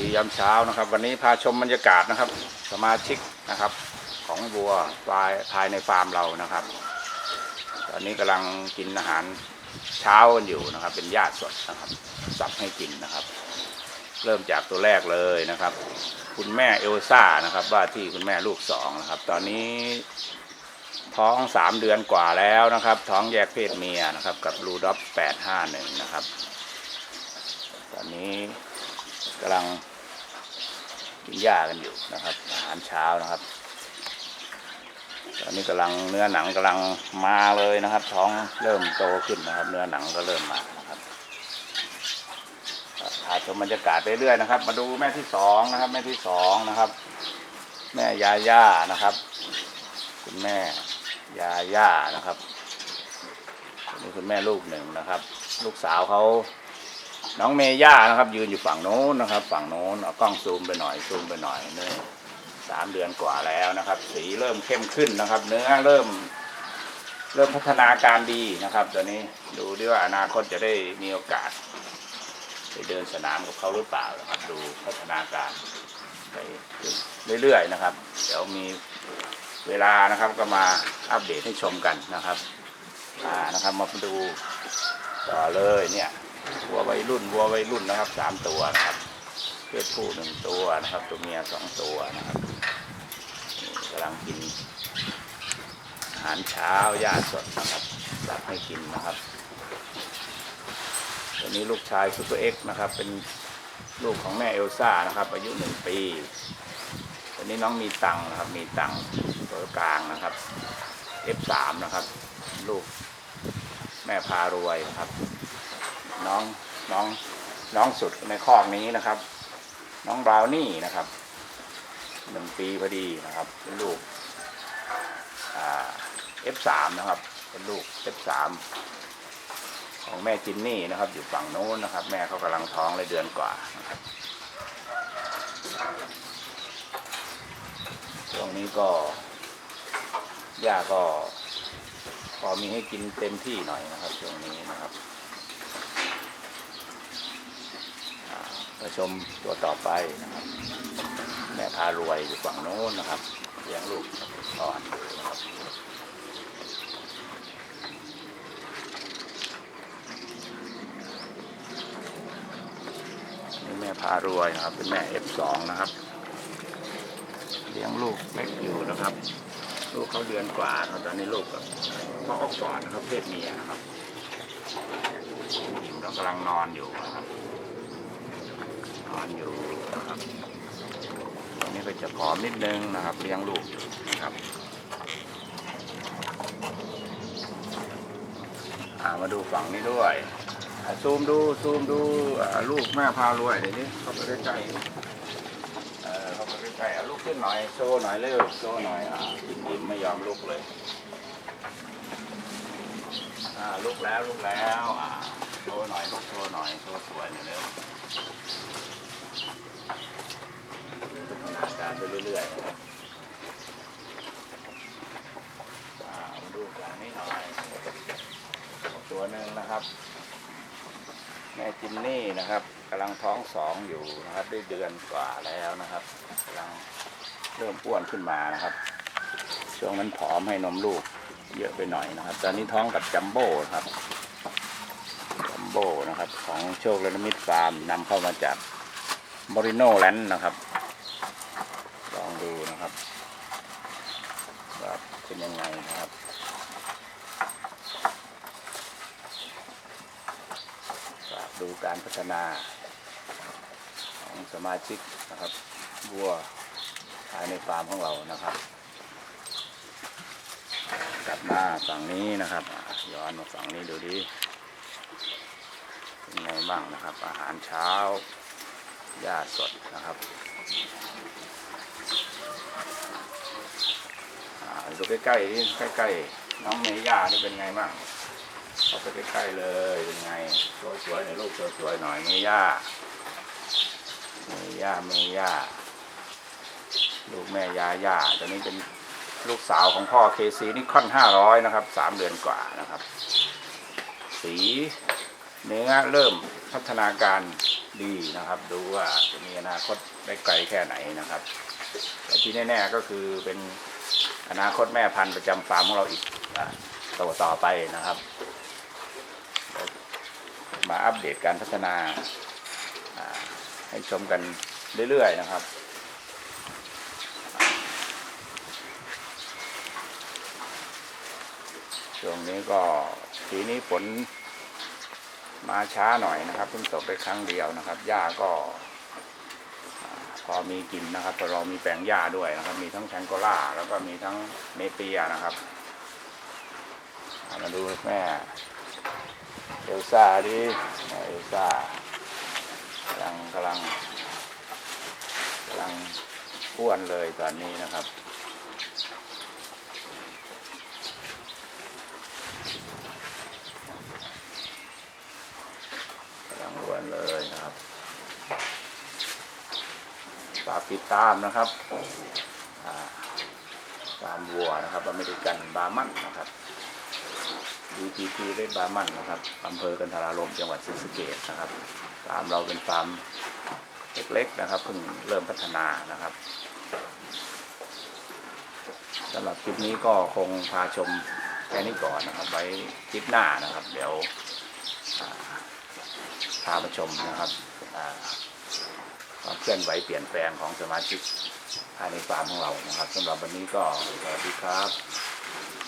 ียามเช้านะครับ วันนี้พาชมบรรยากาศนะครับ สมาชิกนะครับ ของวัวภายภายในฟาร์มเรานะครับ ตอนนี้กำลังกินอาหารเช้ากันอยู่นะครับ เป็นหญ้าสดนะครับสับให้กินนะครับ เริ่มจากตัวแรกเลยนะครับ คุณแม่เอลซ่านะครับ ว่าที่คุณแม่ลูกสองนะครับ ตอนนี้ท้องสามเดือนกว่าแล้วนะครับ ท้องแยกเพศเมียนะครับ กับรูดอปแปดห้าหนึ่งนะครับ ตอนนี้ กำลังกินหญ้ากันอยู่นะครับ อาหารเช้านะครับ ตอนนี้กำลังเนื้อหนังกำลังมาเลยนะครับ ท้องเริ่มโตขึ้นนะครับ เนื้อหนังก็เริ่มมานะครับถ่ายชมบรรยากาศไปเรื่อยนะครับ มาดูแม่ที่สองนะครับ แม่ที่สองนะครับ แม่ยาย่านะครับ คุณแม่ยาย่านะครับนี่คุณแม่ลูกหนึ่งนะครับ ลูกสาวเขา น้องเมย่านะครับ ยืนอยู่ฝั่งโน้นนะครับ ฝั่งโน้นเอากล้องซูมไปหน่อยซูมไปหน่อยเนื้อสามเดือนกว่าแล้วนะครับ สีเริ่มเข้มขึ้นนะครับ เนื้อเริ่ม เริ่มพัฒนาการดีนะครับตอนนี้ดูดิว่าอนาคตจะได้มีโอกาสไปเดินสนามกับเขาหรือเปล่านะครับดูพัฒนาการไปเรื่อยๆนะครับ เดี๋ยวมีเวลานะครับก็มาอัปเดตให้ชมกันนะครับอ่านะครับมาดูต่อเลยเนี่ย วัววัยรุ่นวัววัยรุ่นนะครับสามตัวนะครับเพศผู้หนึ่งตัวนะครับ ตัวเมียสองตัวนะครับกำลังกินอาหารเช้าหญ้าสดนะครับสับให้กินนะครับตัวนี้ลูกชายซูเปอร์เอ็กซ์นะครับ เป็นลูกของแม่เอลซ่านะครับ อายุหนึ่งปีวันนี้น้องมีตังค์นะครับ มีตังค์ตัวกลางนะครับ F3 นะครับ ลูกแม่พารวยนะครับ น้อง น้องน้องสุดในคอกนี้นะครับ น้องบราวนี่นะครับหนึ่งปีพอดีนะครับเป็นลูกเอ่า F3 นะครับ เป็นลูก F3 ของแม่จินนี่นะครับ อยู่ฝั่งโน้นนะครับ แม่เขากำลังท้องเลยเดือนกว่านะครับช่วงนี้ก็หญ้าก็พอมีให้กินเต็มที่หน่อยนะครับช่วงนี้นะครับอ่า มาชมตัวต่อไปนะครับ แม่พารวยอยู่ฝั่งโน้นนะครับเลี้ยงลูกอ่อนนะครับนี่แม่พารวยนะครับ เป็นแม่ F2 นะครับ เลี้ยงลูกเล็กอยู่นะครับ ลูกเขาเดือนกว่าตอนนี้ลูกกับพ่อออกก่อนนะครับเพศเมียนะครับเรากำลังนอนอยู่นะครับ นอนอยู่นะครับตอนนี้ก็จะผอมนิดนึงนะครับ เลี้ยงลูกอยู่นะครับามาดูฝั่งนี้ด้วยซูมดูซูมดูลูกแม่พารวยเดี๋ยวนี้เข้าไปใกล้ๆเออเขาไปใกล้ๆลุกขึ้นหน่อยโชว์หน่อยเร็วโชว์หน่อยอ่ายิ้มๆไม่ยอมลุกเลยอ่าลุกแล้วลุกแล้วอ่าโชว์หน่อยลุกโชว์หน่อยโชว์สวยหน่อยเร็วพัฒนาการไป เรื่อยๆนมาดูฝั่งนี้หน่อย ตัวหนึ่งนะครับ แม่จินนี่นะครับกำลังท้องสองอยู่นะครับ ได้เดือนกว่าแล้วนะครับกำลังเริ่มอ้วนขึ้นมานะครับ ช่วงนั้นผอมให้นมลูกเยอะไปหน่อยนะครับ ตอนนี้ท้องกับจัมโบ้ครับจัมโบ้นะครับ ของโชคและมิตรฟาร์มนำเข้ามาจากมอริโนแลนด์นะครับ ลองดูนะครับว่า เป็นยังไงนะครับฝากดูการพัฒนาของสมาชิกนะครับวัวภายในฟาร์มของเรานะครับ กลับมาฝั่งนี้นะครับ ย้อนมาฝั่งนี้ดูดิเป็นไงบ้างนะครับ อาหารเช้าหญ้าสดนะครับอ่า ดูใกล้ๆนี่ใกล้ๆน้องเมย่านี่เป็นไงบ้างเขาไปใกล้ๆเลยเป็นไงสวยๆหน่อยลูกสวยๆหน่อยเมย่าเมย่าเมย่าลูกแม่ยาย่าตอนนี้เป็นลูกสาวของพ่อเคซีนิคอนห้าร้อยนะครับสามเดือนกว่านะครับ สีเนื้อเริ่มพัฒนาการดีนะครับ ดูว่าจะมีอนาคตได้ไกลแค่ไหนนะครับ แต่ที่แน่ ๆก็คือเป็น อนาคตแม่พันธุ์ประจำฟาร์มของเราอีกต่อต่อไปนะครับ มาอัปเดตการพัฒนาให้ชมกันเรื่อยๆนะครับช่วงนี้ก็ปีนี้ฝนมาช้าหน่อยนะครับเพิ่งตกไปครั้งเดียวนะครับหญ้าก็ พอมีกินนะครับเพราะเรามีแปลงหญ้าด้วยนะครับ มีทั้งแชงโกล่าแล้วก็มีทั้งเนเปียนะครับมาดูแม่เอลซ่าดิเอลซ่ากำลังกำลังกำลังอ้วนเลยตอนนี้นะครับกำลังอ้วนเลยนะครับ ฝากติดตามนะครับอ่าฟาร์มวัวนะครับอเมริกันบาร์มันนะครับ DPP ได้บาร์มันนะครับอำเภอกันทารารมจังหวัดศรีสะเกษนะครับฟาร์มเราเป็นฟาร์มเล็กๆนะครับเพิ่งเริ่มพัฒนานะครับสำหรับคลิปนี้ก็คงพาชมแค่นี้ก่อนนะครับ ไว้คลิปหน้านะครับ เดี๋ยวพามาชมนะครับ ความเคลื่อนไหวเปลี่ยนแปลงของสมาชิกภายในฟาร์มของเรานะครับสำหรับวันนี้ก็สวัสดีครับ